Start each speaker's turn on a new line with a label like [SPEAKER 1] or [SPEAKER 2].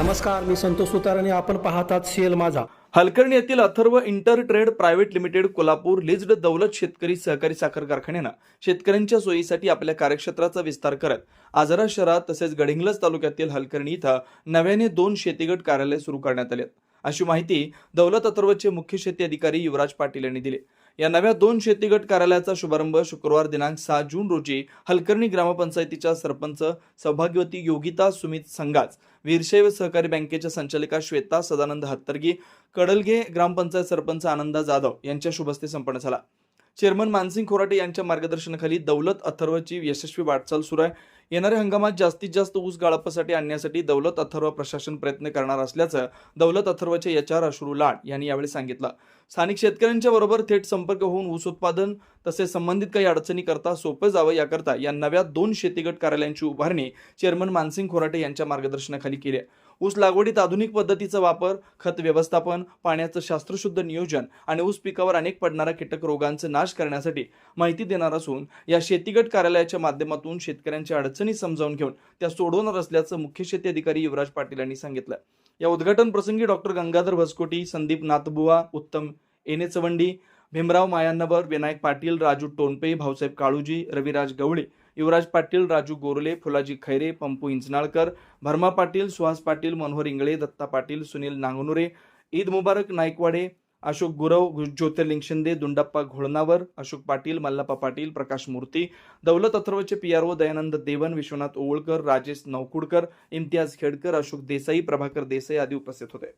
[SPEAKER 1] नमस्कार मी संतोष सुतार आणि आपण पाहतात सीएल माझा.
[SPEAKER 2] हलकर्णी येथील Atharva inter trade private limited Kolhapur leased Daulat शेतकरी सहकारी साखर कारखान्यानं शेतकऱ्यांच्या सोयीसाठी आपल्या कार्यक्षेत्राचा विस्तार करत आजरा शहरात तसेच गडिंग्लज तालुक्यातील हलकर्णी इथं नव्याने दोन शेतीगट कार्यालय सुरू करण्यात आले अशी माहिती दौलत अथर्वचे मुख्य शेती अधिकारी युवराज पाटील यांनी दिली. या नव्या दोन शेतीगट कार्यालयाचा शुभारंभ शुक्रवार दिनांक सहा जून रोजी हलकर्णी ग्रामपंचायतीच्या सरपंच सौभाग्यवती योगिता सुमित संगाच वीरशैव सहकारी बँकेच्या संचालिका श्वेता सदानंद हत्तरगी कडलगे ग्रामपंचायत सरपंच आनंदा जाधव यांच्या शुभस्ते संपन्न झाला. चेअरमन मानसिंग खोराटे यांच्या मार्गदर्शनाखाली दौलत अथर्वची यशस्वी वाटचाल सुरू आहे. येणाऱ्या हंगामात जास्तीत जास्त ऊस गाळपासाठी आणण्यासाठी दौलत अथर्व प्रशासन प्रयत्न करणार असल्याचं दौलत अथर्वचे एच आर अश्रू लाड यांनी यावेळी सांगितलं. स्थानिक शेतकऱ्यांच्या बरोबर थेट संपर्क होऊन ऊस उत्पादन तसेच संबंधित काही अडचणी करता सोपं जावं याकरता या नव्या दोन शेतीगट कार्यालयांची उभारणी चेअरमन मानसिंग खोराटे यांच्या मार्गदर्शनाखाली केली आहे. ऊस लागवडीत आधुनिक पद्धतीचा वापर खत व्यवस्थापन पाण्याचं शास्त्रशुद्ध नियोजन आणि ऊस पिकावर अनेक पडणाऱ्या कीटक रोगांचा नाश करण्यासाठी माहिती देणार असून या शेतीगट कार्यालयाच्या माध्यमातून शेतकऱ्यांच्या अडचणी समजावून घेऊन त्या सोडवणार असल्याचं मुख्य शेती अधिकारी युवराज पाटील यांनी सांगितलं. या उद्घाटन प्रसंगी डॉक्टर गंगाधर भस्कोटी संदीप नाथबुवा उत्तम एने चवंडी भीमराव मायान्नवर विनायक पाटील राजू टोनपे भाऊसाहेब काळूजी रविराज गवळे युवराज पाटील राजू गोरले फुलाजी खैरे पंपू इंचनाळकर भरमा पाटील सुहास पाटील मनोहर इंगळे दत्ता पाटील सुनील नांगनुरे ईद मुबारक नाईकवाडे अशोक गुरव ज्योतिर्लिंग शिंदे दुंडप्पा घोळनावर अशोक पाटील मल्लप्पा पाटील प्रकाश मूर्ती दौलत अथर्वचे ओ दयानंद देवन विश्वनाथ ओवळकर राजेश नवकुडकर इम्तियाज खेडकर अशोक देसाई प्रभाकर देसाई आदी उपस्थित होते.